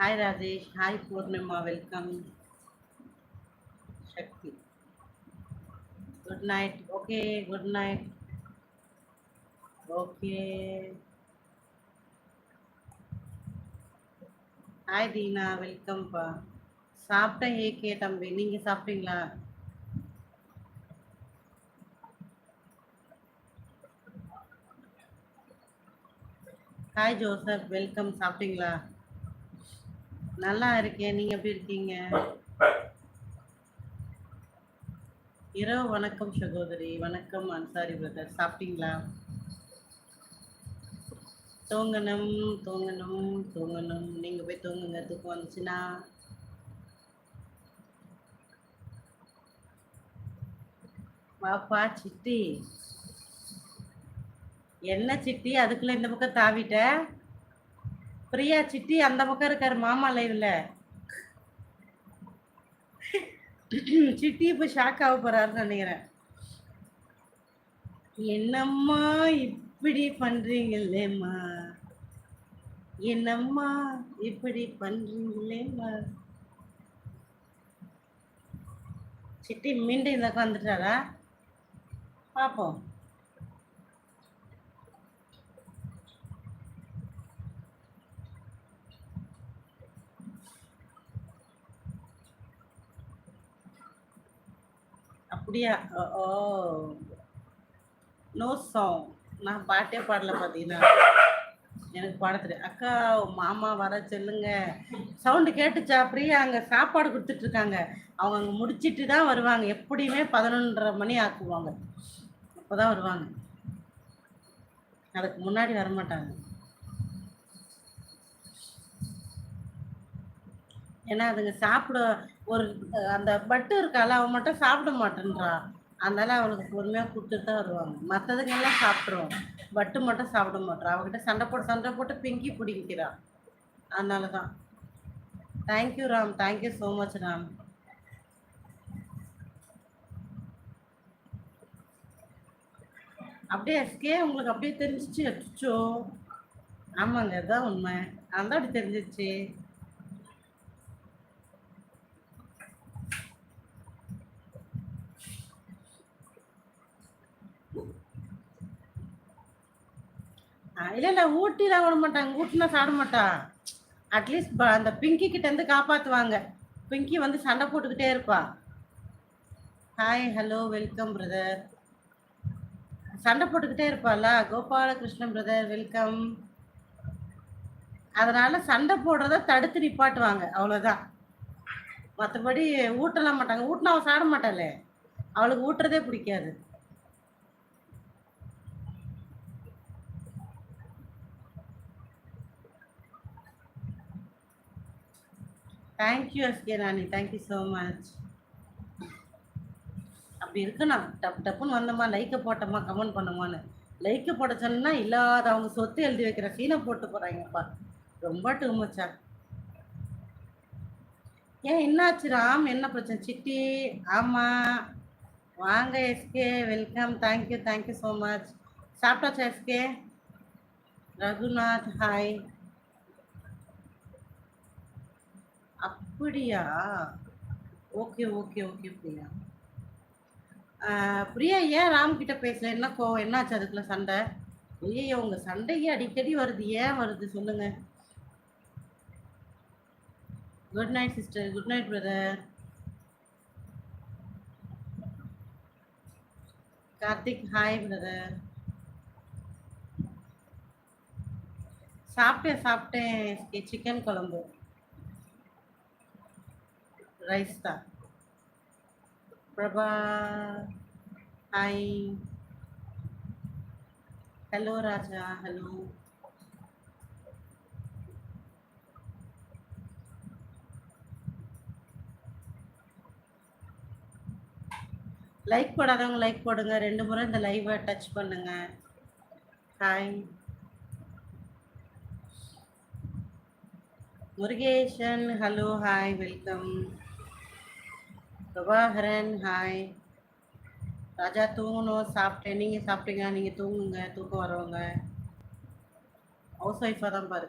Hi Rajesh hi Poornima welcome Sakthi good night okay good night okay hi Deena வெல்கம்ப்பா சாப்பிட்டேன் AK தம்பி நீங்கள் சாப்பிட்டீங்களா hi Joseph welcome சாப்பிட்டீங்களா நல்லா இருக்கேன் நீங்கள் எப்படி இருக்கீங்க? இரவு வணக்கம் சகோதரி வணக்கம் அன்சாரி பிரதர் சாப்பிட்டீங்களா? தூங்கணும் தூங்கணும் தூங்கணும். நீங்கள் போய் தூங்குங்க தூக்கம் வந்துச்சுன்னா. வாப்பா சிட்டி என்ன சிட்டி அதுக்குள்ள இந்த பக்கம் தாவிட்ட? பிரியா சிட்டி அந்த பக்கம் இருக்காரு மாமா லைவ்ல சிட்டி இப்ப ஷாக் ஆக போறாருன்னு நினைக்கிறேன். என்னம்மா இப்படி பண்றீங்களேம்மா? என்னம்மா இப்படி பண்றீங்களேம்மா? சிட்டி மீண்டும் இந்த உட்காந்துட்டாரா பார்ப்போம் அப்படியா? ஓ நோ சாங் நான் பாட்டே பாடல பார்த்தீங்கன்னா எனக்கு பாட தெரியும் அக்கா மாமா வர சொல்லுங்க. சவுண்டு கேட்டுச்சா? அப்படியே அங்கே சாப்பாடு கொடுத்துட்ருக்காங்க அவங்க அங்கே முடிச்சிட்டு தான் வருவாங்க. எப்படியுமே பதினொன்றரை மணி ஆக்குவாங்க. அப்போ தான் வருவாங்க. அதுக்கு முன்னாடி வரமாட்டாங்க. ஏன்னா அதுங்க சாப்பிட ஒரு அந்த பட்டு இருக்கால அவன் மட்டும் சாப்பிட மாட்டேன்றா. அதனால அவளுக்கு பொறுமையாக கொடுத்துட்டு தான் வருவாங்க. மற்றதுங்க எல்லாம் சாப்பிட்ருவோம் பட்டு மட்டும் சாப்பிட மாட்டா. அவகிட்ட சண்டை போட்டு சண்டை போட்டு பிங்கி பிடிக்கிறான் அதனால தான். Thank you Ram thank you so much Ram அப்படியே எஸ்கே உங்களுக்கு அப்படியே தெரிஞ்சிச்சு. அச்சோ ஆமாங்க அதுதான் உண்மை. அதான் அப்படி தெரிஞ்சிச்சு. இல்லை இல்லை ஊட்டிலாம் விட மாட்டாங்க. ஊட்டினா சாட மாட்டான். அட்லீஸ்ட் அந்த பிங்கி கிட்ட இருந்து காப்பாற்றுவாங்க பிங்கி வந்து சண்டை போட்டுக்கிட்டே இருப்பா. ஹாய் ஹலோ வெல்கம் பிரதர் சண்டை போட்டுக்கிட்டே இருப்பாளா கோபாலகிருஷ்ணன் பிரதர் வெல்கம் அதனால சண்டை போடுறத தடுத்து நிப்பாட்டுவாங்க. அவ்வளோதான் மற்றபடி ஊட்டலாம் மாட்டாங்க. ஊட்டினா அவள் சாட மாட்டாளே. அவளுக்கு ஊட்டுறதே பிடிக்காது. Thank you SK Rani thank you so much அப்படி இருக்கணும் டப் டப்புன்னு வந்தோமா லைக்கை போட்டோமா கமெண்ட் பண்ணோமான்னு. லைக்கை போட சொன்னா இல்லாத அவங்க சொத்து எழுதி வைக்கிற சீனை போட்டு போகிறாங்கப்பா ரொம்ப டூ மச்சா ஏன் என்னாச்சு ராம்? என்ன பிரச்சனை? சிட்டி ஆமாம் வாங்க SK welcome thank you thank you so much சாப்பிட்டாச்சா எஸ்கே ரகுநாத் ஹாய் அப்படியா? Okay okay okay Priya. Priya ஏன் ராம் கிட்ட பேசல என்ன கோ என்னாச்சு அதுக்குள்ள சண்டை? ஐயோ உங்க சண்டையே அடிக்கடி வருது. ஏன் வருது? சொல்லுங்க. Good night sister good night brother Karthik hi brother சாப்பிட்டேன் சாப்பிட்டேன். சிக்கன் குழம்பு. ரைஸ் தான் Prabha hi hello Raja hello like போடாதவங்க like போடுங்க. ரெண்டு முறை இந்த லைவை டச் பண்ணுங்க. Hi Murugesan hello hi welcome Prabhakaran hi Raja தூங்கணும் சாப்பிட்டேன் நீங்கள் சாப்பிட்டீங்க நீங்கள் தூங்குங்க தூக்கம் வரவங்க ஹவுஸ் ஒய்ஃபாக தான் பாரு